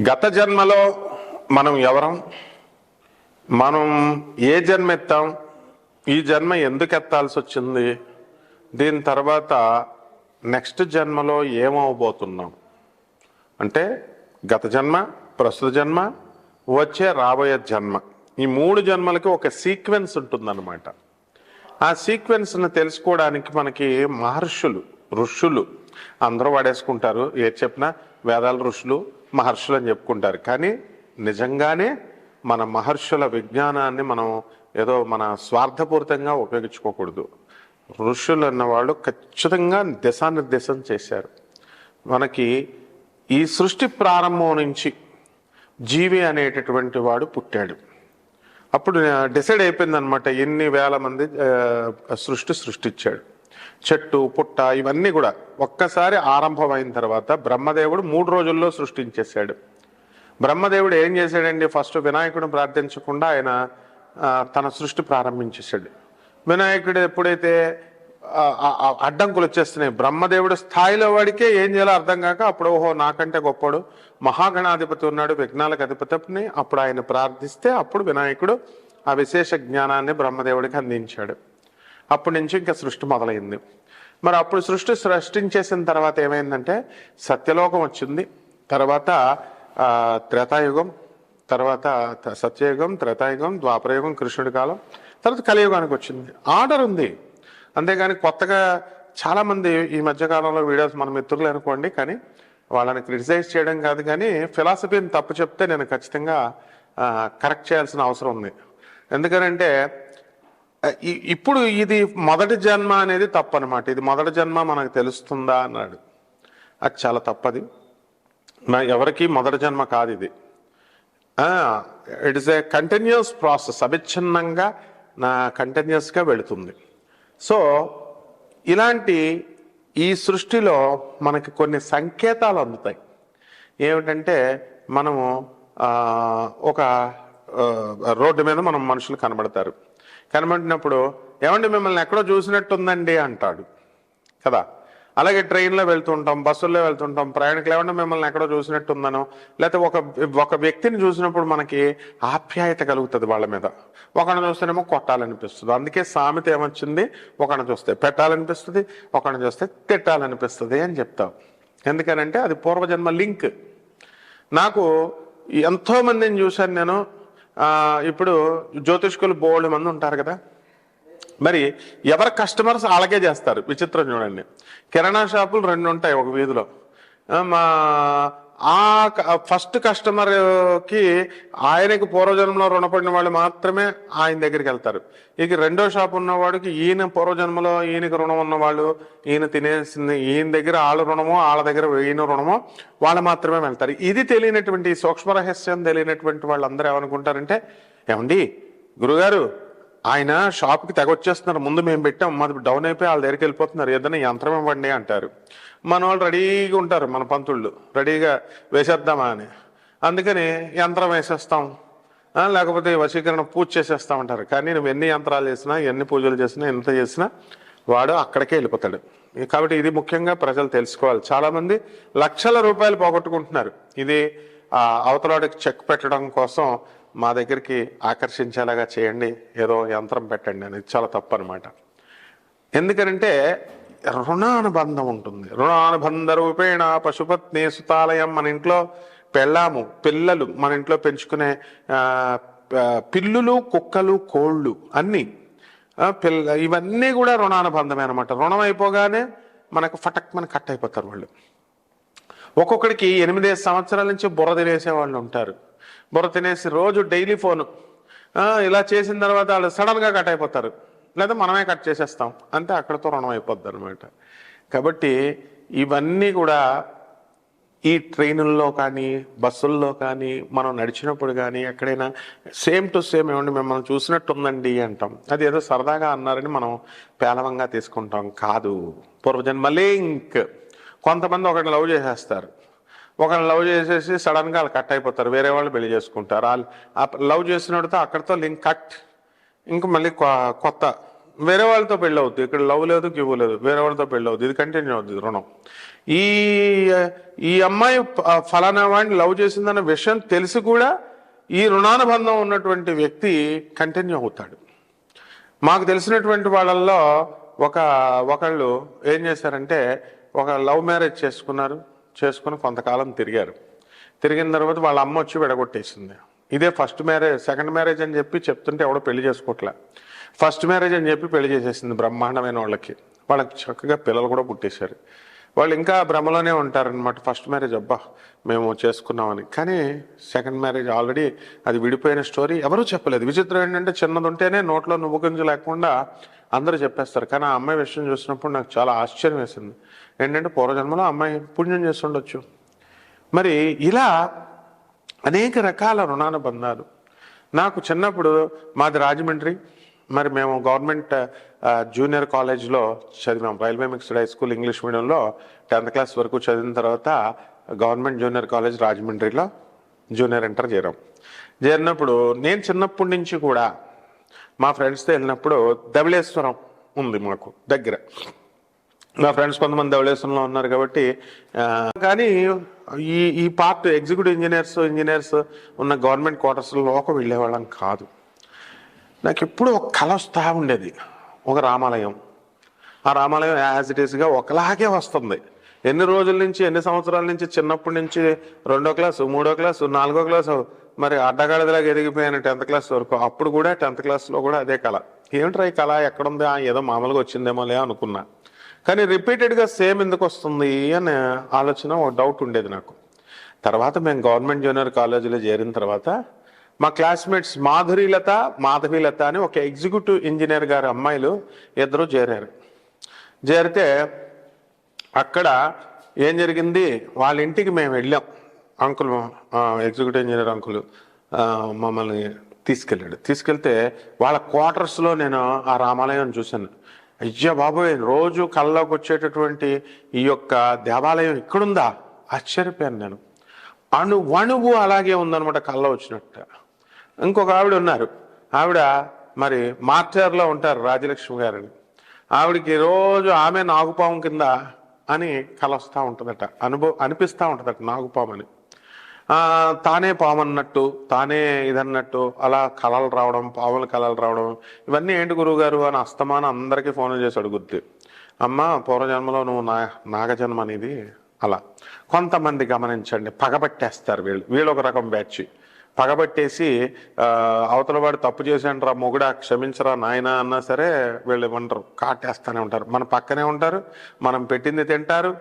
గత జన్మలో మనం ఎవరం? మనం ఏ జన్మ ఎత్తాం? ఈ జన్మ ఎందుకు ఎత్తాల్సి వచ్చింది? దీని తర్వాత నెక్స్ట్ జన్మలో ఏమవబోతున్నాం అంటే గత జన్మ ప్రస్తుత జన్మ వచ్చే రాబోయే జన్మ. ఈ మూడు జన్మలకి ఒక సీక్వెన్స్ ఉంటుందన్నమాట. ఆ సీక్వెన్స్ని తెలుసుకోవడానికి మనకి మహర్షులు ఋషులు అందరూ వాడేసుకుంటారు. ఏది చెప్పినా వేదాల ఋషులు మహర్షులు అని చెప్పుకుంటారు. కానీ నిజంగానే మన మహర్షుల విజ్ఞానాన్ని మనం ఏదో మన స్వార్థపూరితంగా ఉపయోగించుకోకూడదు. ఋషులు అన్నవాళ్ళు ఖచ్చితంగా దిశానిర్దేశం చేశారు. మనకి ఈ సృష్టి ప్రారంభం నుంచి జీవి అనేటటువంటి వాడు పుట్టాడు. అప్పుడు డిసైడ్ అయిపోయింది అనమాట ఎన్ని వేల మంది సృష్టి సృష్టించాడు. చెట్టు పుట్ట ఇవన్నీ కూడా ఒక్కసారి ఆరంభమైన తర్వాత బ్రహ్మదేవుడు మూడు రోజుల్లో సృష్టించేశాడు. బ్రహ్మదేవుడు ఏం చేశాడండి? ఫస్ట్ వినాయకుడు ప్రార్థించకుండా ఆయన తన సృష్టి ప్రారంభించేశాడు. వినాయకుడు ఎప్పుడైతే అడ్డంకులు వచ్చేస్తున్నాయి బ్రహ్మదేవుడు స్థాయిలో వాడికే ఏం చేయాలో అర్థం కాక అప్పుడు ఓహో నాకంటే గొప్పడు మహాగణాధిపతి ఉన్నాడు విఘ్నాలకు అధిపతిని అప్పుడు ఆయన ప్రార్థిస్తే అప్పుడు వినాయకుడు ఆ విశేష జ్ఞానాన్ని బ్రహ్మదేవుడికి అందించాడు. అప్పటి నుంచి ఇంకా సృష్టి మొదలైంది. మరి అప్పుడు సృష్టి సృష్టించేసిన తర్వాత ఏమైందంటే సత్యలోకం వచ్చింది. తర్వాత త్రేతాయుగం తర్వాత సత్యయుగం త్రేతాయుగం ద్వాపరయుగం కృష్ణుడి కాలం తర్వాత కలియుగానికి వచ్చింది. ఆర్డర్ ఉంది. అంతేగాని కొత్తగా చాలామంది ఈ మధ్యకాలంలో వీడియోస్ మన మిత్రులు అనుకోండి కానీ వాళ్ళని క్రిటిసైజ్ చేయడం కాదు కానీ ఫిలాసఫీని తప్పు చెప్తే నేను ఖచ్చితంగా కరెక్ట్ చేయాల్సిన అవసరం ఉంది. ఎందుకనంటే ఇప్పుడు ఇది మొదటి జన్మ అనేది తప్పనమాట. ఇది మొదటి జన్మ మనకు తెలుస్తుందా అన్నాడు. అది చాలా తప్పది. మన- ఎవరికి మొదటి జన్మ కాదు ఇది. It is a continuous process అవిచ్ఛిన్నంగా నా కంటిన్యూస్గా వెళుతుంది. సో ఇలాంటి ఈ సృష్టిలో మనకి కొన్ని సంకేతాలు అందుతాయి. ఏమిటంటే మనము ఒక రోడ్డు మీద మనం మనుషులు కనబడతారు. కనబడినప్పుడు ఏమండి మిమ్మల్ని ఎక్కడో చూసినట్టుందండి అంటాడు. కదా? అలాగే ట్రైన్లో వెళ్తుంటాం బస్సుల్లో వెళ్తుంటాం ప్రయాణికులు ఏమన్నా మిమ్మల్ని ఎక్కడో చూసినట్టుందనో? లేకపోతే ఒక ఒక వ్యక్తిని చూసినప్పుడు మనకి ఆప్యాయత కలుగుతుంది వాళ్ళ మీద. ఒకడిని చూస్తేనేమో కొట్టాలనిపిస్తుంది. అందుకే సామెత ఏమొచ్చింది? ఒకరిని చూస్తే పెట్టాలనిపిస్తుంది ఒకడిని చూస్తే తిట్టాలనిపిస్తుంది అని చెప్తాం. ఎందుకనంటే అది పూర్వజన్మ లింక్. నాకు ఎంతోమందిని చూశాను నేను ఇప్పుడు జ్యోతిష్కులు బోల్డ్ మంది ఉంటారు కదా. మరి ఎవరి కస్టమర్స్ అలాగే చేస్తారు? విచిత్రం చూడండి. కిరాణా షాపులు రెండు ఉంటాయి ఒక వీధిలో. మా ఆ ఫస్ట్ కస్టమర్కి ఆయనకి పూర్వజన్మలో రుణపడిన వాళ్ళు మాత్రమే ఆయన దగ్గరికి వెళ్తారు. ఇక రెండో షాప్ ఉన్నవాడికి ఈయన పూర్వజన్మలో ఈయనకి రుణం ఉన్నవాళ్ళు ఈయన తినేసింది ఈయన దగ్గర వాళ్ళ రుణమో వాళ్ళ దగ్గర ఈయన రుణమో వాళ్ళు మాత్రమే వెళ్తారు. ఇది తెలియనటువంటి సూక్ష్మ రహస్యం తెలియనటువంటి వాళ్ళందరూ ఏమనుకుంటారంటే ఏమండి గురుగారు ఆయన షాప్కి తెగొచ్చేస్తున్నారు. ముందు మేము పెట్టాం. మాది డౌన్ అయిపోయి వాళ్ళ దగ్గరికి వెళ్ళిపోతున్నారు. ఏదైనా యంత్రం ఇవ్వండి అంటారు. మన వాళ్ళు రెడీగా ఉంటారు మన పంతుళ్ళు. రెడీగా వేసేద్దామా అని. అందుకని యంత్రం వేసేస్తాం. లేకపోతే వశీకరణ పూజ చేసేస్తాం అంటారు. కానీ నువ్వు ఎన్ని యంత్రాలు చేసినా ఎన్ని పూజలు చేసినా ఎంత చేసినా వాడు అక్కడికే వెళ్ళిపోతాడు. కాబట్టి ఇది ముఖ్యంగా ప్రజలు తెలుసుకోవాలి. చాలామంది లక్షల రూపాయలు పోగొట్టుకుంటున్నారు. ఇది ఆ అవతలాడికి చెక్ పెట్టడం కోసం మా దగ్గరికి ఆకర్షించేలాగా చేయండి ఏదో యంత్రం పెట్టండి అనేది చాలా తప్పు అనమాట ఎందుకనంటే రుణానుబంధం ఉంటుంది. రుణానుబంధ రూపేణ పశుపత్ని సుతాలయం మన ఇంట్లో పెళ్ళాము పిల్లలు మన ఇంట్లో పెంచుకునే పిల్లులు కుక్కలు కోళ్ళు అన్నీ పిల్ల ఇవన్నీ కూడా రుణానుబంధమే అనమాట రుణం అయిపోగానే మనకు ఫటక్ మన కట్ అయిపోతారు వాళ్ళు. ఒక్కొక్కడికి ఎనిమిదేసి సంవత్సరాల నుంచి బుర్ర తినేసే వాళ్ళు ఉంటారు. బుర్ర తినేసి రోజు డైలీ ఫోను. ఇలా చేసిన తర్వాత వాళ్ళు సడన్గా కట్ అయిపోతారు. లేదా మనమే కట్ చేసేస్తాం. అంతే అక్కడతో రుణం అయిపోద్ది అనమాట కాబట్టి ఇవన్నీ కూడా ఈ ట్రైనుల్లో కానీ బస్సుల్లో కానీ మనం నడిచినప్పుడు కానీ ఎక్కడైనా సేమ్ టు సేమ్ ఏమండి మిమ్మల్ని చూసినట్టుందండి అంటాం. అది ఏదో సరదాగా అన్నారని మనం పేలవంగా తీసుకుంటాం. కాదు. పూర్వజన్మ లింక్. కొంతమంది ఒకటి లవ్ చేసేస్తారు. ఒకరిని లవ్ చేసేసి సడన్గా వాళ్ళు కట్ అయిపోతారు వేరే వాళ్ళు పెళ్ళి చేసుకుంటారు. వాళ్ళు లవ్ చేసినోడితో అక్కడితో లింక్ కట్ ఇంక మళ్ళీ కొ- కొత్త. వేరే వాళ్ళతో పెళ్ళి అవుతుంది ఇక్కడ లవ్ లేదు గివ్ లేదు. వేరే వాళ్ళతో పెళ్ళి అవుతుంది ఇది కంటిన్యూ అవుతుంది రుణం. ఈ ఈ అమ్మాయి ఫలానా వాడిని లవ్ చేసిందన్న విషయం తెలిసి కూడా ఈ రుణానుబంధం ఉన్నటువంటి వ్యక్తి కంటిన్యూ అవుతాడు. మాకు తెలిసినటువంటి వాళ్ళల్లో ఒక ఒకళ్ళు ఏం చేశారంటే ఒక లవ్ మ్యారేజ్ చేసుకున్నారు. చేసుకుని కొంతకాలం తిరిగారు. తిరిగిన తర్వాత వాళ్ళ అమ్మ వచ్చి విడగొట్టేసింది. ఇదే ఫస్ట్ మ్యారేజ్ సెకండ్ మ్యారేజ్ అని చెప్పి చెప్తుంటే ఎవడో పెళ్ళి చేసుకోవట్లే ఫస్ట్ మ్యారేజ్ అని చెప్పి పెళ్ళి చేసేసింది బ్రహ్మాండమైన వాళ్ళకి. వాళ్ళకి చక్కగా పిల్లలు కూడా పుట్టేశారు. వాళ్ళు ఇంకా భ్రమలోనే ఉంటారనమాట ఫస్ట్ మ్యారేజ్ అబ్బా మేము చేసుకున్నామని. కానీ సెకండ్ మ్యారేజ్ ఆల్రెడీ అది విడిపోయిన స్టోరీ ఎవరూ చెప్పలేదు. విచిత్రం ఏంటంటే చిన్నది ఉంటేనే నోట్లో నువ్వు గుంజు లేకుండా అందరూ చెప్పేస్తారు కానీ ఆ అమ్మాయి విషయం చూసినప్పుడు నాకు చాలా ఆశ్చర్యం వేసింది. ఏంటంటే పూర్వజన్మలో అమ్మాయి పుణ్యం చేసి ఉండొచ్చు మరి ఇలా అనేక రకాల రుణానుబంధాలు. నాకు చిన్నప్పుడు మాది రాజమండ్రి మరి మేము గవర్నమెంట్ జూనియర్ కాలేజ్లో చదివాం railway mixed high school English మీడియంలో టెన్త్ క్లాస్ వరకు చదివిన తర్వాత గవర్నమెంట్ జూనియర్ కాలేజ్ రాజమండ్రిలో జూనియర్ ఇంటర్ చేరాం. చేరినప్పుడు నేను చిన్నప్పటి నుంచి కూడా మా ఫ్రెండ్స్తో వెళ్ళినప్పుడు ధవళేశ్వరం ఉంది మాకు దగ్గర. నా ఫ్రెండ్స్ కొంతమంది ధవళేశ్వరంలో ఉన్నారు కాబట్టి కానీ ఈ ఈ పార్ట్ ఎగ్జిక్యూటివ్ ఇంజనీర్స్ ఇంజనీర్స్ ఉన్న గవర్నమెంట్ క్వార్టర్స్లోకి వెళ్ళేవాళ్ళం కాదు. నాకు ఎప్పుడు ఒక కళ వస్తూ ఉండేది. ఒక రామాలయం. ఆ రామాలయం యాజ్ ఇట్ ఈస్గా ఒకలాగే వస్తుంది. ఎన్ని రోజుల నుంచి ఎన్ని సంవత్సరాల నుంచి చిన్నప్పటి నుంచి రెండో క్లాసు మూడో క్లాసు నాలుగో క్లాసు మరి అడ్డగాడిదలాగా ఎదిగిపోయాను టెన్త్ క్లాస్ వరకు. అప్పుడు కూడా టెన్త్ క్లాస్లో కూడా అదే కళ. ఏమిట్రా ఈ కళ? ఎక్కడుంది? ఏదో మామూలుగా వచ్చిందేమోలే అనుకున్నా. కానీ రిపీటెడ్గా సేమ్ ఎందుకు వస్తుంది అనే ఆలోచన ఒక డౌట్ ఉండేది నాకు. తర్వాత మేము గవర్నమెంట్ జూనియర్ కాలేజీలో చేరిన తర్వాత మా క్లాస్మేట్స్ మాధురీలత మాధవీలత అని ఒక ఎగ్జిక్యూటివ్ ఇంజనీర్ గారి అమ్మాయిలు ఇద్దరు చేరారు. చేరితే అక్కడ ఏం జరిగింది? వాళ్ళ ఇంటికి మేము వెళ్ళాం. అంకుల్ ఎగ్జిక్యూటివ్ ఇంజనీర్ అంకుల్ మమ్మల్ని తీసుకెళ్ళాడు. తీసుకెళ్తే వాళ్ళ క్వార్టర్స్లో నేను ఆ రామాలయం చూశాను. అయ్యా బాబోయ్ రోజు కళ్ళలోకి వచ్చేటటువంటి ఈ యొక్క దేవాలయం ఇక్కడుందా? ఆశ్చర్యపోయాను నేను. అణు అణువు అలాగే ఉందనమాట కళ్ళ వచ్చినట్టు. ఇంకొక ఆవిడ ఉన్నారు. ఆవిడ మరి మార్చార్లో ఉంటారు రాజలక్ష్మి గారని. ఆవిడకి రోజు ఆమె నాగుపాము కింద అని కల వస్తూ ఉంటుందట అనుభవం అనిపిస్తూ ఉంటుందట నాకు పామని తానే పామన్నట్టు తానే ఇదన్నట్టు అలా కళలు రావడం పాముల కళలు రావడం ఇవన్నీ ఏంటి గురువుగారు అని అస్తమానం అందరికీ ఫోన్లు చేసి అడుగుద్ది అమ్మ పూర్వజన్మలో నువ్వు నా నాగజన్మ అనేది అలా. కొంతమంది గమనించండి పగబట్టేస్తారు వీళ్ళు వీళ్ళు ఒక రకం బ్యాచ్. పగబట్టేసి అవతల వాడు తప్పు చేశాండ్రా మొగుడా క్షమించరా నాయన అన్నా సరే వీళ్ళు ఇవ్వంటారు కాటేస్తానే ఉంటారు. మన పక్కనే ఉంటారు మనం పెట్టింది తింటారు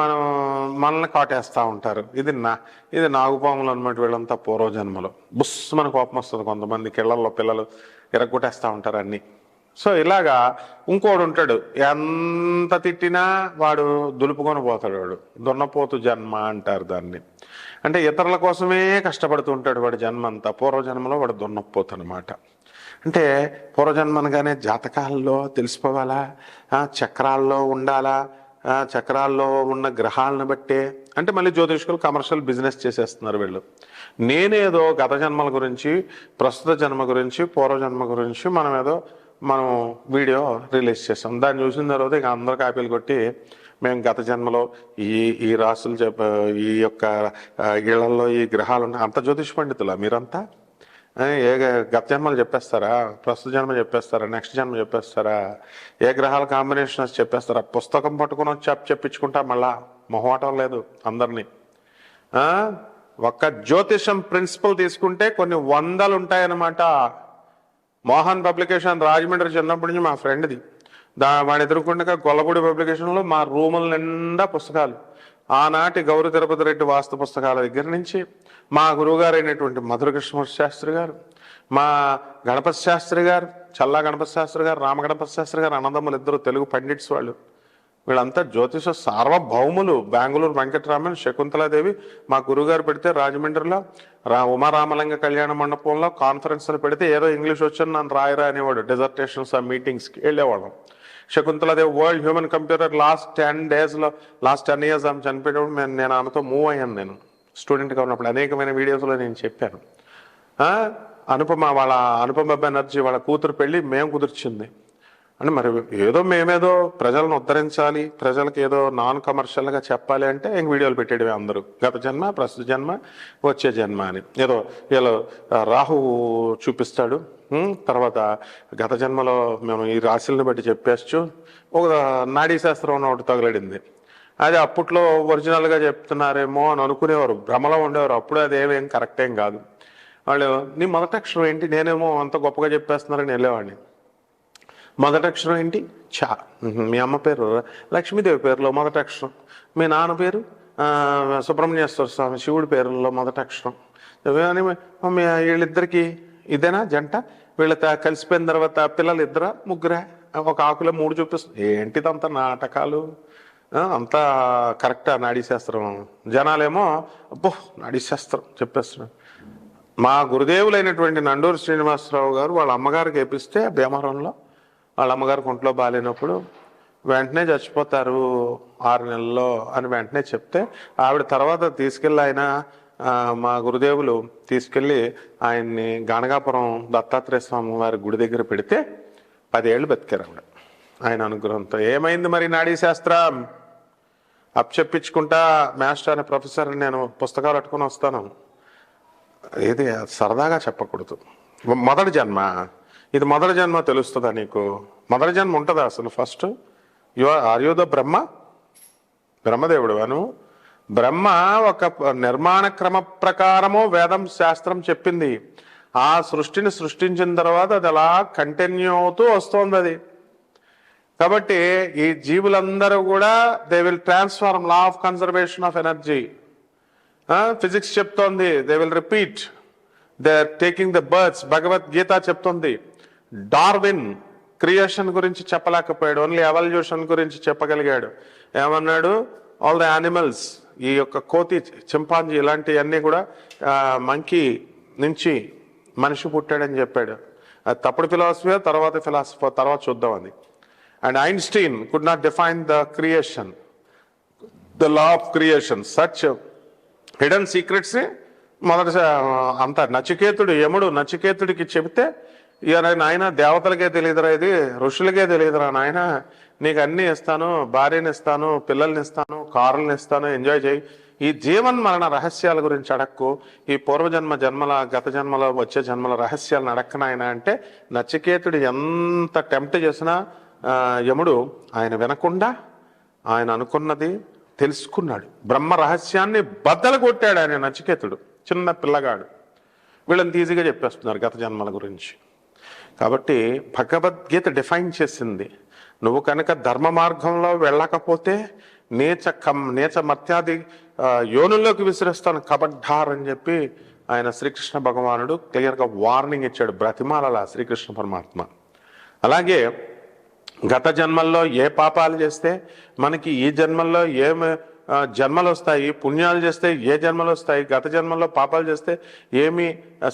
మనం మనల్ని కాటేస్తూ ఉంటారు. ఇది నా ఇది నాగుపాములు అనమాట వీళ్ళంతా పూర్వజన్మలో. బుస్ మన కోపం వస్తుంది కొంతమంది కిళ్ళల్లో పిల్లలు ఇరగొట్టేస్తూ ఉంటారు అన్నీ. సో ఇలాగా ఇంకోడు ఉంటాడు. ఎంత తిట్టినా వాడు దులుపుకొని పోతాడు వాడు. దున్నపోతు జన్మ అంటారు దాన్ని. అంటే ఇతరుల కోసమే కష్టపడుతూ ఉంటాడు వాడి జన్మ అంతా పూర్వజన్మలో వాడు దున్నపోతు అనమాట అంటే పూర్వజన్మ అనగానే జాతకాల్లో తెలిసిపోవాలా? చక్రాల్లో ఉండాలా? చక్రాల్లో ఉన్న గ్రహాలను బట్టే. అంటే మళ్ళీ జ్యోతిష్కులు కమర్షియల్ బిజినెస్ చేసేస్తున్నారు వీళ్ళు. నేనేదో గత జన్మల గురించి ప్రస్తుత జన్మ గురించి పూర్వజన్మ గురించి మనం ఏదో మనం వీడియో రిలీజ్ చేస్తాం. దాన్ని చూసిన తర్వాత ఇక అందరు కాపీలు కొట్టి మేము గత జన్మలో ఈ ఈ రాసులు చెప్ప ఈ యొక్క ఇళ్ళలో ఈ గ్రహాలు ఉన్నాయి అంత జ్యోతిష్ పండితులా మీరంతా? ఏ గత జన్మలు చెప్పేస్తారా? ప్రస్తుత జన్మ చెప్పేస్తారా? నెక్స్ట్ జన్మ చెప్పేస్తారా? ఏ గ్రహాల కాంబినేషన్ చెప్పేస్తారా? పుస్తకం పట్టుకుని వచ్చి చెప్పించుకుంటా మళ్ళా మొహమాటం లేదు అందరినీ. ఒక్క జ్యోతిషం ప్రిన్సిపల్ తీసుకుంటే కొన్ని వందలు ఉంటాయన్నమాట. మోహన్ పబ్లికేషన్ రాజమండ్రి చిన్నప్పటి నుంచి మా ఫ్రెండ్ది. దా వాడు ఎదుర్కొండగా గొల్లపూడి పబ్లికేషన్లో మా రూముల నిండా పుస్తకాలు. ఆనాటి గౌరీ తిరుపతి రెడ్డి వాస్తు పుస్తకాల దగ్గర నుంచి మా గురువుగారు అయినటువంటి మధుర కృష్ణమూర్తి శాస్త్రి గారు మా గణపతి శాస్త్రి గారు చల్లా గణపతి శాస్త్రి గారు రామ గణపతి శాస్త్రి గారు అన్నదమ్ములు ఇద్దరు తెలుగు పండిట్స్ వాళ్ళు వీళ్ళంతా జ్యోతిష సార్వభౌములు. బెంగళూరు వెంకటరామన్ శకుంతలాదేవి మా గురుగారు పెడితే రాజమండ్రిలో రా ఉమారామలింగ కళ్యాణ మండపంలో కాన్ఫరెన్స్లు పెడితే ఏదో ఇంగ్లీష్ వచ్చాను నన్ను రాయరా అనేవాడు. డిజర్టేషన్స్ ఆ మీటింగ్స్కి వెళ్ళేవాళ్ళం. Shakuntala Devi world human computer last ten డేస్లో లాస్ట్ టెన్ ఇయర్స్ ఆమె చనిపోయేటప్పుడు నేను నేను ఆమెతో మూవ్ అయ్యాను నేను. స్టూడెంట్గా ఉన్నప్పుడు అనేకమైన వీడియోస్లో నేను చెప్పాను. అనుపమ వాళ్ళ అనుపమ బెనర్జీ వాళ్ళ కూతురు పెళ్ళి మేము కుదిర్చింది. అంటే మరి ఏదో మేమేదో ప్రజలను ఉద్ధరించాలి ప్రజలకు ఏదో నాన్ కమర్షియల్గా చెప్పాలి అంటే ఇంక వీడియోలు పెట్టేవి అందరూ. గత జన్మ ప్రస్తుత జన్మ వచ్చే జన్మ అని. ఏదో వీళ్ళు రాహు చూపిస్తాడు. తర్వాత గత జన్మలో మేము ఈ రాశులను బట్టి చెప్పేస్తూ ఒక నాడీ శాస్త్రం ఒకటి తగలడింది అది అప్పట్లో ఒరిజినల్గా చెప్తున్నారేమో అని అనుకునేవారు. భ్రమలో ఉండేవారు. అప్పుడు అది ఏమేం కరెక్ట్ ఏం కాదు. వాళ్ళు నీ మొదటి అక్షరం ఏంటి? నేనేమో అంత గొప్పగా చెప్పేస్తున్నారని వెళ్ళేవాడిని. మొదటక్షరం ఏంటి? చా మీ అమ్మ పేరు లక్ష్మీదేవి పేరులో మొదటక్షరం మీ నాన్న పేరు? సుబ్రహ్మణ్యేశ్వర స్వామి శివుడి పేరులో మొదటక్షరం అని వీళ్ళిద్దరికి ఇదేనా జంట? వీళ్ళతో కలిసిపోయిన తర్వాత పిల్లలు ఇద్దరా ముగ్గురా? ఒక ఆకులో మూడు చూపిస్తుంది ఏంటిదంత నాటకాలు? అంతా కరెక్టా నాడీశాస్త్రం జనాలేమో అబ్బో నాడీశాస్త్రం చెప్పేస్తున్నాడు మా గురుదేవులైనటువంటి నండూరు శ్రీనివాసరావు గారు వాళ్ళ అమ్మగారికి వేపిస్తే భీమవరంలో వాళ్ళ అమ్మగారు ఒంట్లో బాగాలేనప్పుడు వెంటనే చచ్చిపోతారు ఆరు నెలల్లో అని వెంటనే చెప్తే ఆవిడ తర్వాత తీసుకెళ్ళి ఆయన మా గురుదేవులు తీసుకెళ్ళి ఆయన్ని గణగాపురం దత్తాత్రేయ స్వామి వారి గుడి దగ్గర పెడితే పదేళ్ళు బతికారు ఆవిడ. ఆయన అనుగ్రహంతో. ఏమైంది మరి నాడీ శాస్త్రం? అప్పచెప్పించుకుంటా మాస్టర్ అనే ప్రొఫెసర్ నేను పుస్తకాలు పట్టుకొని వస్తాను. ఇది సరదాగా చెప్పకూడదు. మొదటి జన్మ. ఇది మొదటి జన్మ తెలుస్తుందా నీకు? మొదటి జన్మ ఉంటుందా అసలు ఫస్ట్ యు ఆర్యోద బ్రహ్మ బ్రహ్మదేవుడు అను బ్రహ్మ ఒక నిర్మాణ క్రమ ప్రకారము వేదం శాస్త్రం చెప్పింది. ఆ సృష్టిని సృష్టించిన తర్వాత అది అలా కంటిన్యూ అవుతూ వస్తోంది అది. కాబట్టి ఈ జీవులందరూ కూడా they will transform law of conservation of energy physics చెప్తోంది. They will repeat they taking the birds Bhagavad Gita చెప్తోంది. డార్విన్ క్రియేషన్ గురించి చెప్పలేకపోయాడు. ఓన్లీ ఎవల్యూషన్ గురించి చెప్పగలిగాడు. ఏమన్నాడు? ఆల్ ద యానిమల్స్ ఈ యొక్క కోతి చింపాంజీ ఇలాంటివన్నీ కూడా మంకీ నుంచి మనిషి పుట్టాడని చెప్పాడు. తప్పుడు ఫిలాసఫీ తర్వాత ఫిలాసఫీ తర్వాత చూద్దాం అది. And Einstein could not define the creation the law of creation such hidden secrets మొదటి అంత నచికేతుడు యముడు నచికేతుడికి చెబితే ఇక నాయన దేవతలకే తెలియదురా ఇది ఋషులకే తెలియదురా నాయన. నీకు అన్ని ఇస్తాను భార్యని ఇస్తాను పిల్లల్ని ఇస్తాను కారుల్ని ఇస్తాను ఎంజాయ్ చేయి. ఈ జీవన్ మరణ రహస్యాల గురించి అడక్కు. ఈ పూర్వజన్మ జన్మల గత జన్మలో వచ్చే జన్మల రహస్యాలను అడక్కనాయన అంటే నచికేతుడు ఎంత టెంప్ట్ చేసినా యముడు ఆయన వినకుండా ఆయన అనుకున్నది తెలుసుకున్నాడు. బ్రహ్మ రహస్యాన్ని బద్దలు కొట్టాడు ఆయన నచికేతుడు. చిన్న పిల్లగాడు. వీళ్ళని ఈజీగా చెప్పేస్తున్నారు గత జన్మల గురించి. కాబట్టి భగవద్గీత డిఫైన్ చేసింది. నువ్వు కనుక ధర్మ మార్గంలో వెళ్ళకపోతే నేచ కం నేచ మత్యాది యోనుల్లోకి విసిరేస్తాను కబడ్డార్ అని చెప్పి ఆయన శ్రీకృష్ణ భగవానుడు క్లియర్గా వార్నింగ్ ఇచ్చాడు బ్రతిమాలలా శ్రీకృష్ణ పరమాత్మ. అలాగే గత జన్మల్లో ఏ పాపాలు చేస్తే మనకి ఈ జన్మల్లో ఏమి జన్మలు వస్తాయి పుణ్యాలు చేస్తే ఏ జన్మలు వస్తాయి గత జన్మల్లో పాపాలు చేస్తే ఏమి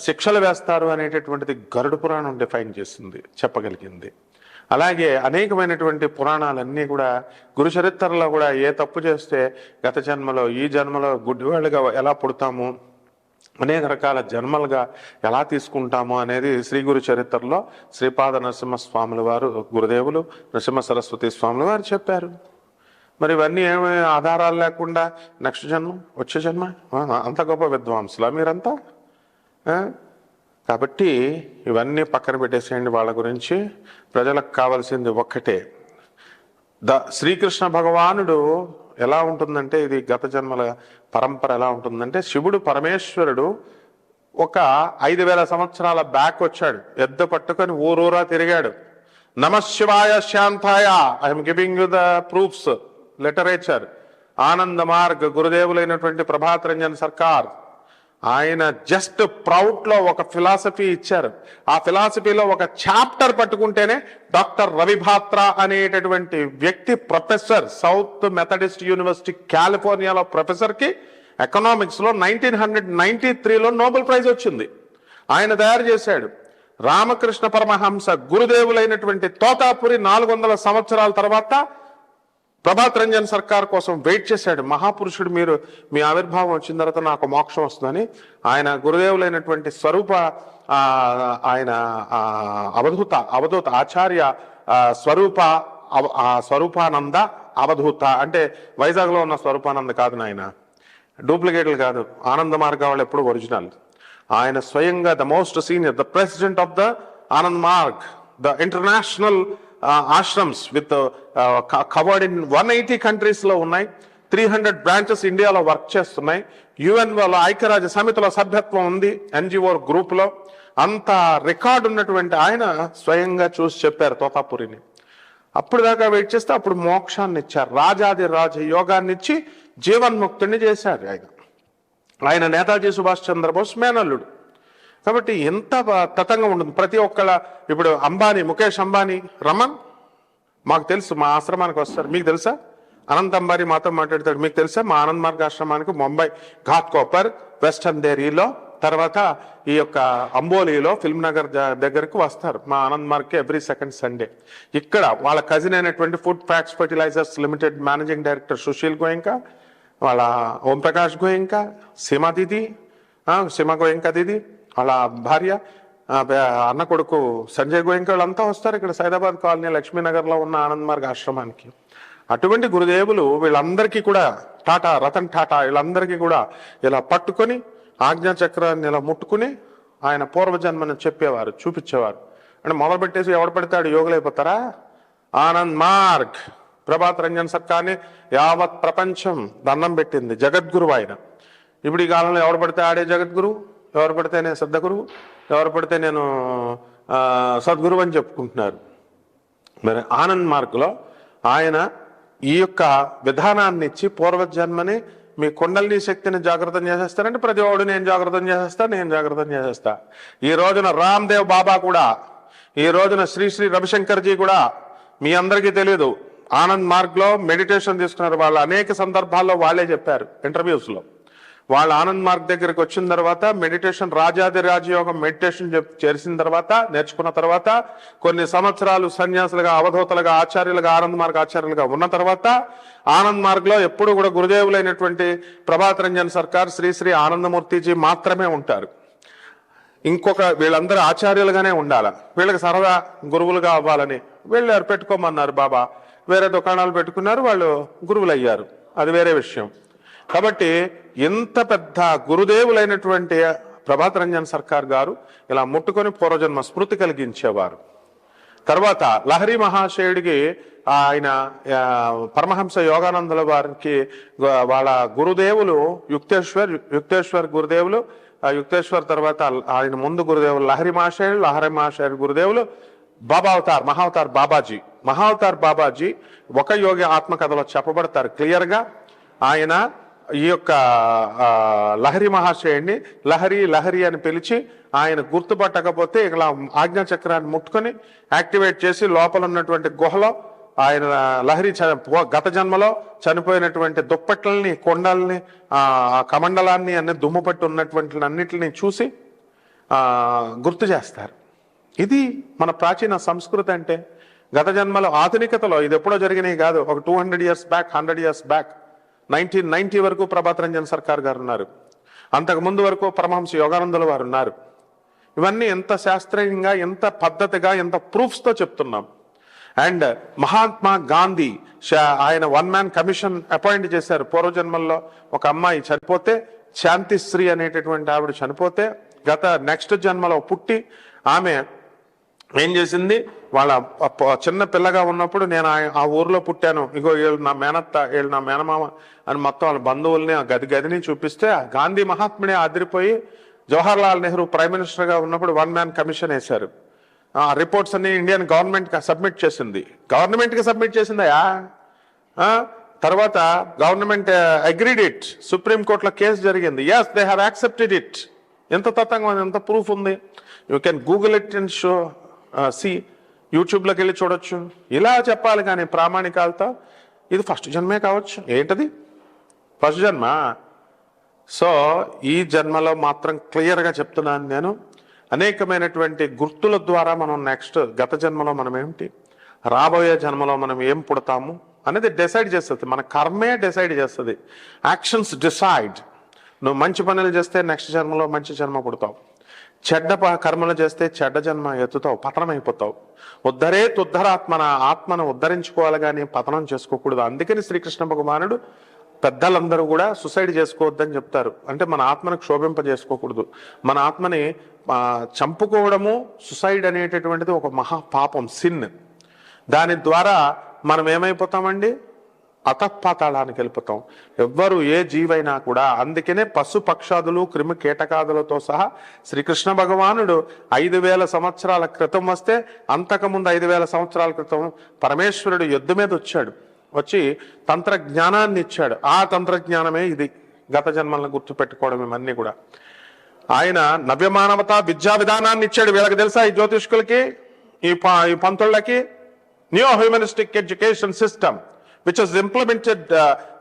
శిక్షలు వేస్తారు అనేటటువంటిది గరుడు పురాణం డిఫైన్ చేసింది చెప్పగలిగింది. అలాగే అనేకమైనటువంటి పురాణాలన్నీ కూడా గురు చరిత్రలో కూడా ఏ తప్పు చేస్తే గత జన్మలో ఈ జన్మలో గుడ్డివాళ్ళుగా ఎలా పుడతాము అనేక రకాల జన్మలుగా ఎలా తీసుకుంటాము అనేది శ్రీ గురు చరిత్రలో శ్రీపాద నరసింహ స్వాముల వారు గురుదేవులు నరసింహ సరస్వతి స్వాముల వారు చెప్పారు. మరి ఇవన్నీ ఏమి ఆధారాలు లేకుండా నెక్స్ట్ జన్మ వచ్చే జన్మ? అంత గొప్ప విద్వాంసులా మీరంతా? కాబట్టి ఇవన్నీ పక్కన పెట్టేసేయండి వాళ్ళ గురించి. ప్రజలకు కావాల్సింది ఒక్కటే. ద శ్రీకృష్ణ భగవానుడు ఎలా ఉంటుందంటే ఇది గత జన్మల పరంపర ఎలా ఉంటుందంటే శివుడు పరమేశ్వరుడు ఒక ఐదు వేల సంవత్సరాల బ్యాక్ వచ్చాడు. ఎద్ద పట్టుకొని ఊరూరా తిరిగాడు. నమశివాయ శాంతాయ. I'm giving the proofs. Literature Ananda Marg గురుదేవులైనటువంటి Prabhat Ranjan Sarkar ఆయన జస్ట్ ప్రౌడ్లో ఒక ఫిలాసఫీ ఇచ్చారు. ఆ ఫిలాసఫీలో ఒక చాప్టర్ పట్టుకుంటేనే డాక్టర్ రవిభాత్ర అనేటటువంటి వ్యక్తి ప్రొఫెసర్ సౌత్ మెథడిస్ట్ యూనివర్సిటీ కాలిఫోర్నియాలో ప్రొఫెసర్కి ఎకనామిక్స్లో నైన్టీన్ హండ్రెడ్ నైన్టీ త్రీలో నోబెల్ ప్రైజ్ వచ్చింది. ఆయన తయారు చేశాడు. రామకృష్ణ పరమహంస గురుదేవులైనటువంటి తోతాపురి నాలుగు వందల సంవత్సరాల తర్వాత ప్రభాత్ రంజన్ సర్కార్ కోసం వెయిట్ చేశాడు. మహాపురుషుడు మీరు మీ ఆవిర్భావం వచ్చిన తర్వాత నాకు మోక్షం వస్తుందని ఆయన గురుదేవులైనటువంటి స్వరూప ఆయన అవధూత అవధూత ఆచార్య స్వరూప అవ- స్వరూపానంద అవధూత అంటే వైజాగ్లో ఉన్న స్వరూపానంద కాదు నాయన. డూప్లికేట్లు కాదు. ఆనంద మార్గ వాళ్ళు ఎప్పుడు ఒరిజినల్. ఆయన స్వయంగా the most senior the president of the Anand Marg the international ashrams with covered in one eighty కంట్రీస్లో ఉన్నాయి. త్రీ హండ్రెడ్ బ్రాంచెస్ ఇండియాలో వర్క్ చేస్తున్నాయి. యుఎన్ వాళ్ళ ఐక్యరాజ్య సమితిలో సభ్యత్వం ఉంది ఎన్జిఓ గ్రూప్లో. అంత రికార్డు ఉన్నటువంటి ఆయన స్వయంగా చూసి చెప్పారు తోతాపురిని. అప్పుడు దాకా వెయిట్ చేస్తే అప్పుడు మోక్షాన్ని ఇచ్చారు. రాజాది రాజ యోగాన్ని ఇచ్చి జీవన్ముక్తుడిని చేశారు ఆయన. ఆయన నేతాజీ సుభాష్ చంద్రబోస్ మేనల్లుడు. కాబట్టి ఎంత తతంగా తతంగం ఉంటుంది. ప్రతి ఒక్కళ్ళ ఇప్పుడు అంబానీ ముఖేష్ అంబానీ రమన్ మాకు తెలుసు మా ఆశ్రమానికి వస్తారు. మీకు తెలుసా? అనంత్ అంబానీ మాతో మాట్లాడతాడు. మీకు తెలుసా? మా ఆనంద్ మార్గ ఆశ్రమానికి ముంబై ఘాట్ కోపర్ వెస్టర్న్ దేరీలో తర్వాత ఈ యొక్క అంబోలీలో ఫిల్మ్ నగర్ ద- దగ్గరకు వస్తారు. మా Anand Marg every second Sunday. ఇక్కడ వాళ్ళ కజిన్ అయినటువంటి food fats fertilizers limited managing director Sushil Goenka వాళ్ళ ఓంప్రకాష్ ప్రకాష్ సీమా దీది సీమా గోయంకా దీది వాళ్ళ భార్య అన్న కొడుకు సంజయ్ గోయంకా వాళ్ళంతా వస్తారు ఇక్కడ సైదాబాద్ కాలనీ లక్ష్మీనగర్లో ఉన్న ఆనంద్ మార్గ్ ఆశ్రమానికి. అటువంటి గురుదేవులు వీళ్ళందరికీ కూడా టాటా రతన్ టాటా వీళ్ళందరికీ కూడా ఇలా పట్టుకొని ఆజ్ఞా చక్రాన్ని ఇలా ముట్టుకుని ఆయన పూర్వజన్మను చెప్పేవారు చూపించేవారు. అంటే మొదలు పెట్టేసి ఎవడు పడితే యోగులైపోతారా? ఆనంద్ మార్గ్. ప్రభాత్ రంజన్ సర్కార్ని యావత్ ప్రపంచం దండం పెట్టింది జగద్గురు ఆయన. ఇప్పుడు ఈ కాలంలో ఎవరు పడితే ఆడే జగద్గురు? ఎవరు పడితే నేను గురువు ఎవరు పడితే నేను సద్గురువు అని చెప్పుకుంటున్నారు. మరి ఆనంద్ మార్గ్లో ఆయన ఈ యొక్క విధానాన్ని ఇచ్చి పూర్వజన్మని మీ కుండలిని శక్తిని జాగ్రత్తం చేసేస్తారంటే ప్రతి వాడు నేను జాగ్రత్తం చేసేస్తా నేను జాగ్రత్తం చేసేస్తా. ఈ రోజున రామ్దేవ్ బాబా కూడా ఈ రోజున శ్రీ శ్రీ రవిశంకర్జీ కూడా మీ అందరికీ తెలియదు ఆనంద్ మార్గ్లో మెడిటేషన్ తీసుకున్నారు. వాళ్ళు అనేక సందర్భాల్లో వాళ్ళే చెప్పారు ఇంటర్వ్యూస్లో. వాళ్ళు ఆనంద్ మార్గ్ దగ్గరికి వచ్చిన తర్వాత మెడిటేషన్ రాజాది రాజయోగం మెడిటేషన్ చెప్- చేసిన తర్వాత నేర్చుకున్న తర్వాత కొన్ని సంవత్సరాలు సన్యాసులుగా అవధూతలుగా ఆచార్యులుగా ఆనంద్ మార్గ్ ఆచార్యులుగా ఉన్న తర్వాత ఆనంద్ మార్గ్లో ఎప్పుడు కూడా గురుదేవులైనటువంటి ప్రభాత్ రంజన్ సర్కార్ శ్రీశ్రీ ఆనందమూర్తిజీ మాత్రమే ఉంటారు. ఇంకొక వీళ్ళందరూ ఆచార్యులుగానే ఉండాలి. వీళ్ళకి సరదా గురువులుగా అవ్వాలని వీళ్ళు పెట్టుకోమన్నారు బాబా. వేరే దుకాణాలు పెట్టుకున్నారు వాళ్ళు గురువులు అయ్యారు అది వేరే విషయం. కాబట్టి ఇంత పెద్ద గురుదేవులైనటువంటి ప్రభాత రంజన్ సర్కార్ గారు ఇలా ముట్టుకొని పూర్వజన్మ స్మృతి కలిగించేవారు. తర్వాత లహరి మహాశయుడికి ఆయన పరమహంస యోగానందుల వారికి వాళ్ళ గురుదేవులు యుక్తేశ్వర్ యుక్తేశ్వర్ గురుదేవులు ఆ యుక్తేశ్వర్ తర్వాత ఆయన ముందు గురుదేవులు లహరి మహాశయుడు లహరి మహాశయుడు గురుదేవులు బాబా అవతార్ మహావతార్ బాబాజీ. మహావతార్ బాబాజీ ఒక యోగి ఆత్మకథలో చెప్పబడతారు క్లియర్గా. ఆయన ఈ యొక్క లహరి మహాశయుడిని లహరి లహరి అని పిలిచి ఆయన గుర్తుపట్టకపోతే ఇలా ఆజ్ఞాచక్రాన్ని ముట్టుకొని యాక్టివేట్ చేసి లోపల ఉన్నటువంటి గుహలో ఆయన లహరి గత జన్మలో చనిపోయినటువంటి దుప్పట్లని కొండల్ని కమండలాన్ని అన్ని దుమ్ము పట్టి ఉన్నటువంటి అన్నిటిని చూసి గుర్తు చేస్తారు. ఇది మన ప్రాచీన సంస్కృతి అంటే గత జన్మలో ఆధునికతలో ఇది ఎప్పుడో జరిగినాయి కాదు. ఒక two hundred years back hundred years back nineteen ninety వరకు ప్రభాత్ రంజన్ సర్కార్ గారు ఉన్నారు అంతకు ముందు వరకు పరమహంస యోగానందుల వారు ఉన్నారు ఇవన్నీ ఎంత శాస్త్రీయంగా ఎంత పద్ధతిగా ఎంత ప్రూఫ్స్తో చెప్తున్నాం. అండ్ మహాత్మా గాంధీ ఆయన వన్ మ్యాన్ కమిషన్ అపాయింట్ చేశారు పూర్వజన్మల్లో. ఒక అమ్మాయి చనిపోతే శాంతిశ్రీ అనేటటువంటి ఆవిడ చనిపోతే గత నెక్స్ట్ జన్మలో పుట్టి ఆమె ఏం చేసింది? వాళ్ళ చిన్న పిల్లగా ఉన్నప్పుడు నేను ఆ- ఊర్లో పుట్టాను. ఇగో వీళ్ళు నా మేనత్త వీళ్ళు నా మేనమామ అని మొత్తం వాళ్ళ బంధువుల్ని ఆ గది గదిని చూపిస్తే గాంధీ మహాత్ముడే ఆదిరిపోయి జవహర్ లాల్ నెహ్రూ ప్రైమ్ మినిస్టర్గా ఉన్నప్పుడు వన్ మ్యాన్ కమిషన్ వేశారు. ఆ రిపోర్ట్స్ అన్ని ఇండియన్ గవర్నమెంట్కి సబ్మిట్ చేసింది. గవర్నమెంట్కి సబ్మిట్ చేసిందయా తర్వాత గవర్నమెంట్ అగ్రీడ్ ఇట్. సుప్రీం కోర్టులో కేసు జరిగింది. Yes they have accepted it ఎంత తతంగం ఎంత ప్రూఫ్ ఉంది? You can Google it and show see యూట్యూబ్లోకి వెళ్ళి చూడొచ్చు. ఇలా చెప్పాలి కానీ ప్రామాణికాలతో ఇది ఫస్ట్ జన్మే కావచ్చు. ఏంటది? ఫస్ట్ జన్మ? సో ఈ జన్మలో మాత్రం క్లియర్గా చెప్తున్నాను నేను. అనేకమైనటువంటి గుర్తుల ద్వారా మనం నెక్స్ట్ గత జన్మలో మనం ఏమిటి? రాబోయే జన్మలో మనం ఏం పుడతాము? అనేది డిసైడ్ చేస్తుంది. మన కర్మే డిసైడ్ చేస్తుంది. Actions decide. నువ్వు మంచి పనులు చేస్తే నెక్స్ట్ జన్మలో మంచి జన్మ పుడతావు. చెడ్డ ప- కర్మలు చేస్తే చెడ్డ జన్మ ఎత్తుతావు పతనం అయిపోతావు. ఉద్ధరే తుద్ధరాత్మన ఆత్మను ఉద్ధరించుకోవాలి కానీ పతనం చేసుకోకూడదు. అందుకని శ్రీకృష్ణ భగవానుడు పెద్దలందరూ కూడా సుసైడ్ చేసుకోవద్దని చెప్తారు. అంటే మన ఆత్మను క్షోభింప చేసుకోకూడదు మన ఆత్మని చంపుకోవడము సుసైడ్ అనేటటువంటిది ఒక మహా పాపం సిన్ దాని ద్వారా మనం ఏమైపోతామండి? అతపాతాళానికి వెళ్ళిపోతాం. ఎవ్వరు ఏ జీవైనా కూడా అందుకనే పశు పక్షాదులు క్రిమి కీటకాదులతో సహా శ్రీకృష్ణ భగవానుడు ఐదు వేల సంవత్సరాల క్రితం వస్తే అంతకుముందు ఐదు వేల సంవత్సరాల క్రితం పరమేశ్వరుడు యుద్ధ మీద వచ్చాడు. వచ్చి తంత్రజ్ఞానాన్ని ఇచ్చాడు. ఆ తంత్రజ్ఞానమే ఇది. గత జన్మలను గుర్తుపెట్టుకోవడం ఇవన్నీ కూడా. ఆయన నవ్యమానవత విద్యా విధానాన్ని ఇచ్చాడు. వీళ్ళకి తెలుసా ఈ జ్యోతిష్కులకి? ఈ ప- ఈ పంతుళ్ళకి? New humanistic education system which was implemented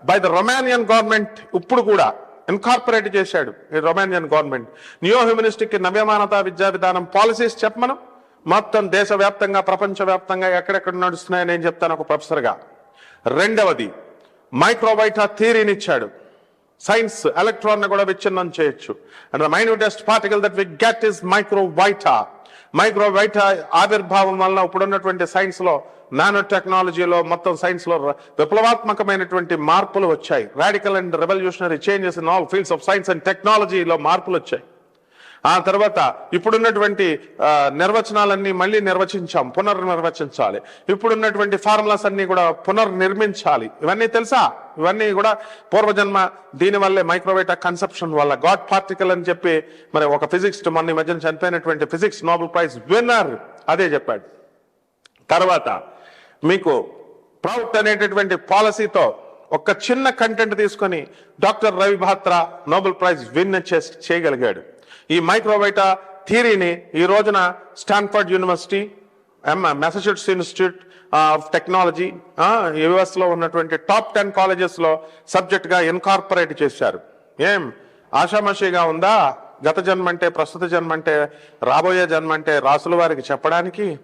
by the Romanian government ఇప్పుడు కూడా ఇన్కార్పొరేట్ చేశాడు ఈ రొమానియన్ గవర్నమెంట్ న్యూ హ్యూమనిస్టిక్ నవ్యమానత విద్యా విధానం పాలసీస్ చెప్పమనం. మొత్తం దేశవ్యాప్తంగా ప్రపంచవ్యాప్తంగా ఎక్కడెక్కడ నడుస్తున్నాయని నేను చెప్తాను ఒక ప్రొఫెసర్గా రెండవది మైక్రోబైటా థియరీని ఇచ్చాడు. సైన్స్ ఎలక్ట్రాన్ కూడా విచ్ఛిన్నం చేయొచ్చు. And the minutest particle that we get is microvita microvita ఆవిర్భావం వలన ఇప్పుడున్నటువంటి సైన్స్లో నానో టెక్నాలజీలో మొత్తం సైన్స్లో విప్లవాత్మకమైనటువంటి మార్పులు వచ్చాయి. Radical and revolutionary changes in all fields of science and టెక్నాలజీలో మార్పులు వచ్చాయి. ఆ తర్వాత ఇప్పుడున్నటువంటి నిర్వచనాలన్నీ మళ్ళీ నిర్వచించాం పునర్నిర్వచించాలి. ఇప్పుడున్నటువంటి ఫార్ములాస్ అన్ని కూడా పునర్నిర్మించాలి. ఇవన్నీ తెలుసా? ఇవన్నీ కూడా పూర్వజన్మ దీనివల్లే మైక్రోవేటా కన్సెప్షన్ వల్ల. గాడ్ పార్టికల్ అని చెప్పి మరి ఒక ఫిజిక్స్ మొన్న ఈ మధ్యన చనిపోయినటువంటి ఫిజిక్స్ నోబెల్ ప్రైజ్ విన్నర్ అదే చెప్పాడు. తర్వాత మీకు ప్రౌట్ అనేటటువంటి పాలసీతో ఒక చిన్న కంటెంట్ తీసుకొని doctor Ravi Batra Nobel prize win చేసి చేయగలిగాడు. ఈ మైక్రోవైటా థియరీని ఈ రోజున Stanford university Massachusetts institute of technology యుఎస్లో ఉన్నటువంటి టాప్ టెన్ కాలేజెస్లో సబ్జెక్ట్గా ఇన్కార్పొరేట్ చేశారు. ఏం? ఆషామాషిగా ఉందా? గత జన్మ అంటే ప్రస్తుత జన్మ అంటే రాబోయే జన్మ అంటే రాసుల వారికి చెప్పడానికి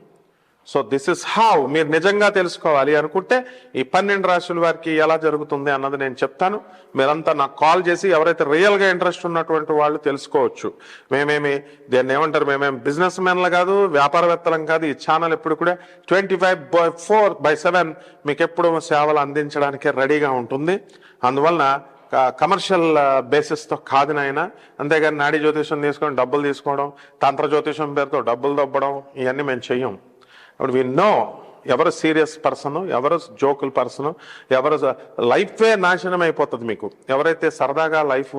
సో దిస్ ఇస్ హౌ మీరు నిజంగా తెలుసుకోవాలి అనుకుంటే ఈ పన్నెండు రాశుల వారికి ఎలా జరుగుతుంది అన్నది నేను చెప్తాను. మీరంతా నాకు కాల్ చేసి ఎవరైతే రియల్గా ఇంట్రెస్ట్ ఉన్నటువంటి వాళ్ళు తెలుసుకోవచ్చు. మేమేమి దీన్ని ఏమంటారు? మేమేమి బిజినెస్ మెన్లు కాదు వ్యాపారవేత్తలం కాదు. ఈ ఛానల్ ఎప్పుడు కూడా twenty five by four by seven మీకు ఎప్పుడు సేవలు అందించడానికి రెడీగా ఉంటుంది. అందువలన కమర్షియల్ బేసిస్తో కాదు నాయన. అంతేగాని నాడీ జ్యోతిషం తీసుకొని డబ్బులు తీసుకోవడం తంత్ర జ్యోతిషం పేరుతో డబ్బులు దొబ్బడం ఇవన్నీ మేము చెయ్యం. అప్పుడు వి నో ఎవరు సీరియస్ పర్సన్ ఎవరు జోకుల్ పర్సన్ ఎవరు లైఫే నాశనం అయిపోతుంది మీకు. ఎవరైతే సరదాగా లైఫ్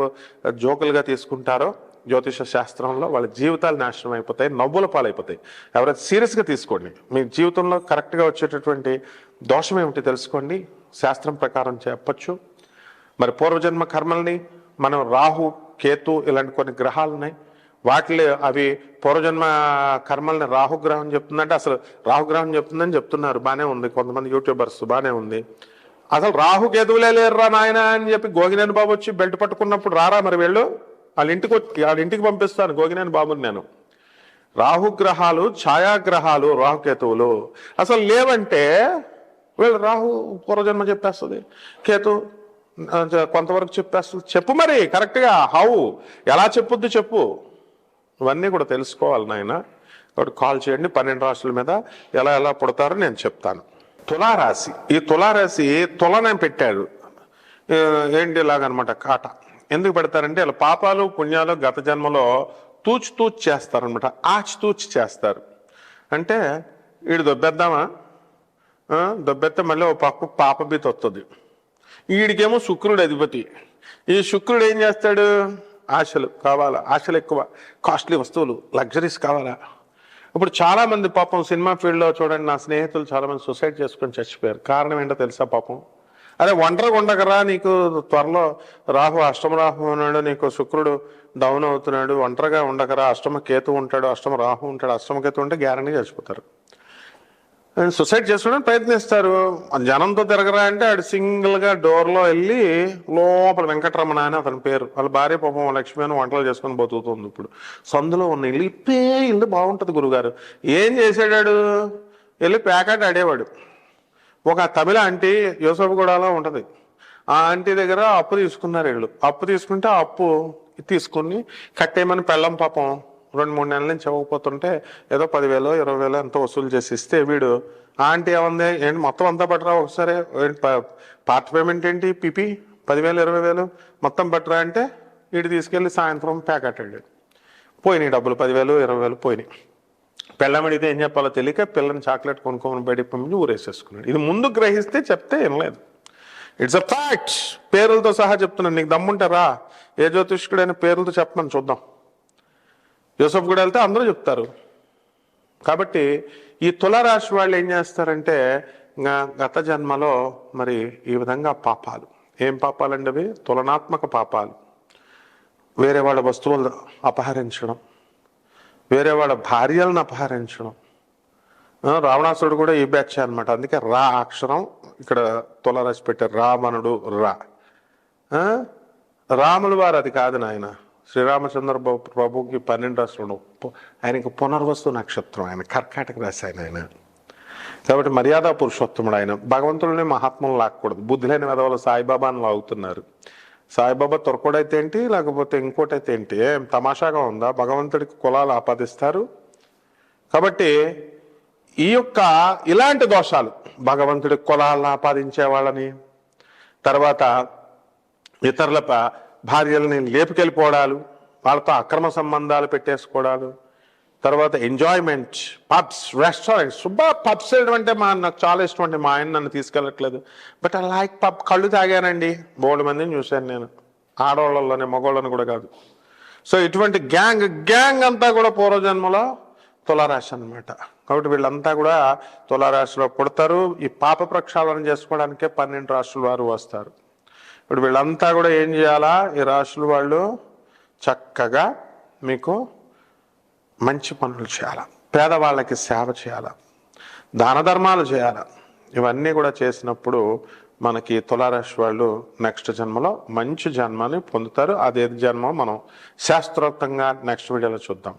జోకులుగా uh, తీసుకుంటారో జ్యోతిష శాస్త్రంలో వాళ్ళ జీవితాలు నాశనం అయిపోతాయి నవ్వుల పాలైపోతాయి. ఎవరైతే సీరియస్గా తీసుకోండి మీ జీవితంలో కరెక్ట్గా వచ్చేటటువంటి దోషం ఏమిటి తెలుసుకోండి శాస్త్రం ప్రకారం చెప్పచ్చు. మరి పూర్వజన్మ కర్మల్ని మనం రాహు కేతు ఇలాంటి కొన్ని గ్రహాలున్నాయి వాటిలో అవి పూర్వజన్మ కర్మల్ని రాహుగ్రహం చెప్తుందంటే అసలు రాహుగ్రహం చెప్తుందని చెప్తున్నారు. బాగానే ఉంది. కొంతమంది యూట్యూబర్స్ బాగానే ఉంది. అసలు రాహు కేతువులే లేరురా నాయన అని చెప్పి గోగినేని బాబు వచ్చి బెల్ట్ పట్టుకున్నప్పుడు రారా మరి వీళ్ళు? వాళ్ళ ఇంటికి వచ్చి వాళ్ళ ఇంటికి పంపిస్తాను గోగినేని బాబుని నేను. రాహుగ్రహాలు ఛాయాగ్రహాలు రాహుకేతువులు. అసలు లేవంటే వీళ్ళు రాహు పూర్వజన్మ చెప్పేస్తుంది. కేతు కొంతవరకు చెప్పేస్తుంది. చెప్పు మరి కరెక్ట్గా. హౌ? ఎలా చెప్పుద్ది చెప్పు. ఇవన్నీ కూడా తెలుసుకోవాలి నాయన. కాబట్టి కాల్ చేయండి పన్నెండు రాశుల మీద ఎలా ఎలా పుడతారో నేను చెప్తాను. తులారాశి. ఈ తులారాశి తులనం పెట్టాడు? ఏంటి ఇలాగనమాట కాట. ఎందుకు పెడతారంటే ఇలా పాపాలు పుణ్యాలు గత జన్మలో తూచి తూచి చేస్తారనమాట. ఆచితూచి చేస్తారు. అంటే వీడు దొబ్బేద్దామా? దొబ్బెత్తే మళ్ళీ ఓ పక్క పాప బీత వస్తుంది వీడికేమో శుక్రుడు అధిపతి. ఈ శుక్రుడు ఏం చేస్తాడు? ఆశలు కావాలా? ఆశలు ఎక్కువ. కాస్ట్లీ వస్తువులు లగ్జరీస్ కావాలా? ఇప్పుడు చాలామంది పాపం సినిమా ఫీల్డ్లో చూడండి నా స్నేహితులు చాలామంది సూసైడ్ చేసుకొని చచ్చిపోయారు. కారణం ఏంటో తెలుసా పాపం? అరే ఒంటరిగా ఉండగరా నీకు త్వరలో రాహు అష్టమ రాహు ఉన్నాడు నీకు శుక్రుడు డౌన్ అవుతున్నాడు. ఒంటరిగా ఉండగరా అష్టమ కేతు ఉంటాడు అష్టమ రాహు ఉంటాడు. అష్టమ కేతు ఉంటే గ్యారంటీ చచ్చిపోతారు. సూసైడ్ చేసుకోవడానికి ప్రయత్నిస్తారు. జనంతో తిరగరా అంటే ఆడు సింగిల్గా డోర్లో వెళ్ళి లోపల వెంకటరమణ అని అతని పేరు. వాళ్ళ భార్య పాపం లక్ష్మి అని వంటలు చేసుకొని బతుకుతుంది ఇప్పుడు. సందులో ఉన్న ఇల్లు ఇప్పే ఇల్లు బాగుంటది గురుగారు. ఏం చేసాడాడు వెళ్ళి ప్యాకెట్ ఆడేవాడు ఒక తమిళ ఆంటీ యూసఫ్గూడలో ఉంటుంది. ఆ ఆంటీ దగ్గర అప్పు తీసుకున్నారు వీళ్ళు అప్పు తీసుకుంటే అప్పు తీసుకుని కట్టేయమని పెళ్ళం పాపం రెండు మూడు నెలల నుంచి ఇవ్వకపోతుంటే ఏదో పదివేలు ఇరవై వేలు ఎంతో వసూలు చేసి ఇస్తే వీడు ఆంటీ ఏముంది? ఏంటి మొత్తం అంతా పట్టరా ఒకసారి? ప- పార్ట్ పేమెంట్ ఏంటి పిపి? పదివేలు ఇరవై వేలు మొత్తం పట్టరా అంటే వీడు తీసుకెళ్ళి సాయంత్రం ప్యాకెట్ అట్టాడు పోయినాయి డబ్బులు పదివేలు ఇరవై వేలు పోయినాయి. పిల్లం అడిగితే ఏం చెప్పాలో తెలియక పిల్లని చాక్లెట్ కొనుక్కోమని బయటికి పంపించి ఊరేసేసుకున్నాడు. ఇది ముందు గ్రహిస్తే చెప్తే వినలేదు. ఇట్స్ అ ఫ్యాక్ట్ పేర్లతో సహా చెప్తున్నాను. నీకు దమ్ముంటారా ఏ జ్యోతిష్కుడైన పేర్లతో చెప్పమని చూద్దాం. యూసఫ్ కూడా వెళ్తే అందరూ చెప్తారు. కాబట్టి ఈ తులరాశి వాళ్ళు ఏం చేస్తారంటే ఇంకా గత జన్మలో మరి ఈ విధంగా పాపాలు. ఏం పాపాలండి అవి? తులనాత్మక పాపాలు. వేరే వాళ్ళ వస్తువులు అపహరించడం. వేరే వాళ్ళ భార్యలను అపహరించడం. రావణాసుడు రావణాసురుడు కూడా ఈ బ్యాచ్ అనమాట అందుకే రా అక్షరం ఇక్కడ తులరాశి పెట్టారు రావణుడు రా. రాములు వారు అది కాదు నాయన. శ్రీరామచంద్ర ప్రభుకి పన్నెండు రాష్ట్రుడు ఆయనకి పునర్వస్తు నక్షత్రం ఆయన కర్కాటక రాశి ఆయన ఆయన. కాబట్టి మర్యాద పురుషోత్తముడు ఆయన. భగవంతుడిని మహాత్ములు లాక్కూడదు. బుద్ధి లేని విధవలు సాయిబాబాను లాగుతున్నారు. సాయిబాబా తొరకొడైతే ఏంటి? లేకపోతే ఇంకోటైతే ఏంటి? ఏం తమాషాగా ఉందా? భగవంతుడికి కులాలు ఆపాదిస్తారు. కాబట్టి ఈ యొక్క ఇలాంటి దోషాలు భగవంతుడి కులాలను ఆపాదించే వాళ్ళని తర్వాత ఇతరులపై భార్యలని లేపుకెళ్ళిపోవడాలు వాళ్ళతో అక్రమ సంబంధాలు పెట్టేసుకోవడాలు తర్వాత ఎంజాయ్మెంట్ పబ్స్ రెస్టారెంట్ సుబ్బా పబ్స్ వెళ్ళడం అంటే మా నాకు చాలా ఇష్టం అండి. మా ఆయన నన్ను తీసుకెళ్ళట్లేదు. బట్ ఐ లైక్ పబ్ కళ్ళు తాగానండి. బోల్డ్ మందిని చూశాను నేను. ఆడవాళ్ళలోనే మగవాళ్ళని కూడా కాదు. సో ఇటువంటి గ్యాంగ్ గ్యాంగ్ అంతా కూడా పూర్వజన్మలో తులారాశి అన్నమాట. కాబట్టి వీళ్ళంతా కూడా తులారాశిలో పుడతారు. ఈ పాప ప్రక్షాళన చేసుకోవడానికే పన్నెండు రాష్ట్రాల వారు వస్తారు. ఇప్పుడు వీళ్ళంతా కూడా ఏం చేయాలా? ఈ రాశుల వాళ్ళు చక్కగా మీకు మంచి పనులు చేయాలా? పేదవాళ్ళకి సేవ చేయాలా? దాన ధర్మాలు చేయాలా? ఇవన్నీ కూడా చేసినప్పుడు మనకి తులారాశి వాళ్ళు నెక్స్ట్ జన్మలో మంచి జన్మని పొందుతారు. అదే జన్మ మనం శాస్త్రోక్తంగా నెక్స్ట్ వీడియోలో చూద్దాం.